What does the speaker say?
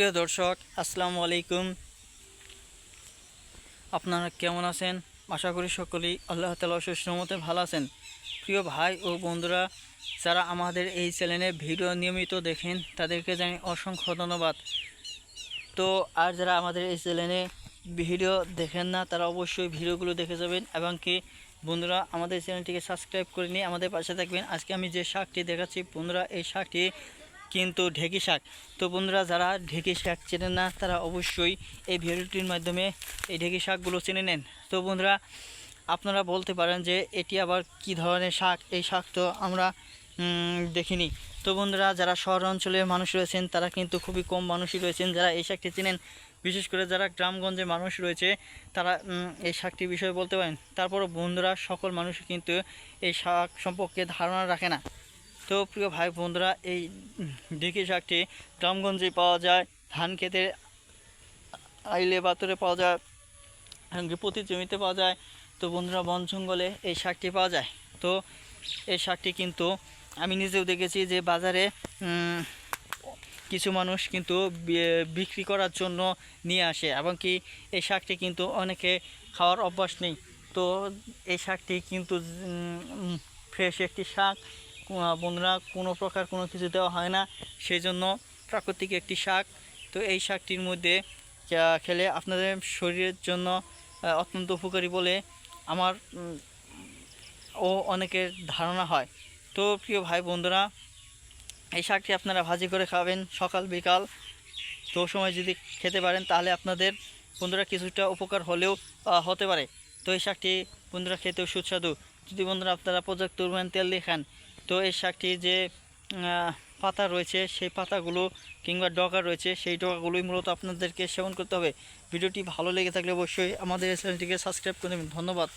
প্রিয় দর্শক, আসসালামু আলাইকুম। আপনারা কেমন আছেন? আশা করি সকলেই আল্লাহ তালা সুসমতে ভালো আছেন। প্রিয় ভাই ও বন্ধুরা, যারা আমাদের এই চ্যানেলে ভিডিও নিয়মিত দেখেন, তাদেরকে জানি অসংখ্য ধন্যবাদ। তো আর যারা আমাদের এই চ্যানেলে ভিডিও দেখেন না, তারা অবশ্যই ভিডিওগুলো দেখে যাবেন এবং কি বন্ধুরা, আমাদের চ্যানেলটিকে সাবস্ক্রাইব করে নিয়ে আমাদের পাশে থাকবেন। আজকে আমি যে শাকটি দেখাচ্ছি, বন্ধুরা, এই শাকটি কিন্তু ঢেকি শাক। তো বন্ধুরা, যারা ঢেকি শাক চেনেন না, তারা অবশ্যই এই ভিডিওটির মাধ্যমে এই ঢেকি শাকগুলো চেনে নেন। তো বন্ধুরা, আপনারা বলতে পারেন যে এটি আবার কি ধরনের শাক? এই শাক তো আমরা দেখিনি। তো বন্ধুরা, যারা শহর অঞ্চলের মানুষ রয়েছেন, তারা কিন্তু খুবই কম মানুষই রয়েছেন যারা এই শাকটি চেনেন। বিশেষ করে যারা গ্রামগঞ্জে মানুষ রয়েছে, তারা এই শাকটির বিষয়ে বলতে পারেন। তারপরও বন্ধুরা, সকল মানুষ কিন্তু এই শাক সম্পর্কে ধারণা রাখে না। তো প্রিয় ভাই বন্ধুরা এই ঢেকি শাকটি গ্রামগঞ্জে পাওয়া যায়, ধান খেতে আইলে বাতরে পাওয়া যায় প্রতি জমিতে পাওয়া যায়। তো বন্ধুরা, বন জঙ্গলে এই শাকটি পাওয়া যায়। তো এই শাকটি কিন্তু আমি নিজেও দেখেছি যে বাজারে কিছু মানুষ কিন্তু বিক্রি করার জন্য নিয়ে আসে, এবং কি এই শাকটি কিন্তু অনেকে খাওয়ার অভ্যাস নেই। তো এই শাকটি কিন্তু ফ্রেশ একটি শাক। বন্ধুরা কোনো প্রকার কোনো কিছু দেওয়া হয় না সেই জন্য প্রাকৃতিক একটি শাক। তো এই শাকটির মধ্যে খেলে আপনাদের শরীরের জন্য অত্যন্ত উপকারী বলে আমার ও অনেকের ধারণা হয়। তো প্রিয় ভাই বন্ধুরা, এই শাকটি আপনারা ভাজি করে খাবেন সকাল, বিকাল। তো সময় যদি খেতে পারেন, তাহলে আপনাদের বন্ধুরা কিছুটা উপকার হলেও হতে পারে। তো এই শাকটি বন্ধুরা খেতেও সুস্বাদু। যদি বন্ধুরা আপনারা পর্যাপ্ত পরিমাণ তেল দিয়ে খান তো এই শাকটি যে পাতা রয়েছে, সেই পাতাগুলো কিংবা ডগা রয়েছে, সেই ডগাগুলোই মূলত আপনাদেরকে সেবন করতে হবে। ভিডিওটি ভালো লেগে থাকলে অবশ্যই আমাদের চ্যানেলটিকে সাবস্ক্রাইব করে দেবেন। ধন্যবাদ।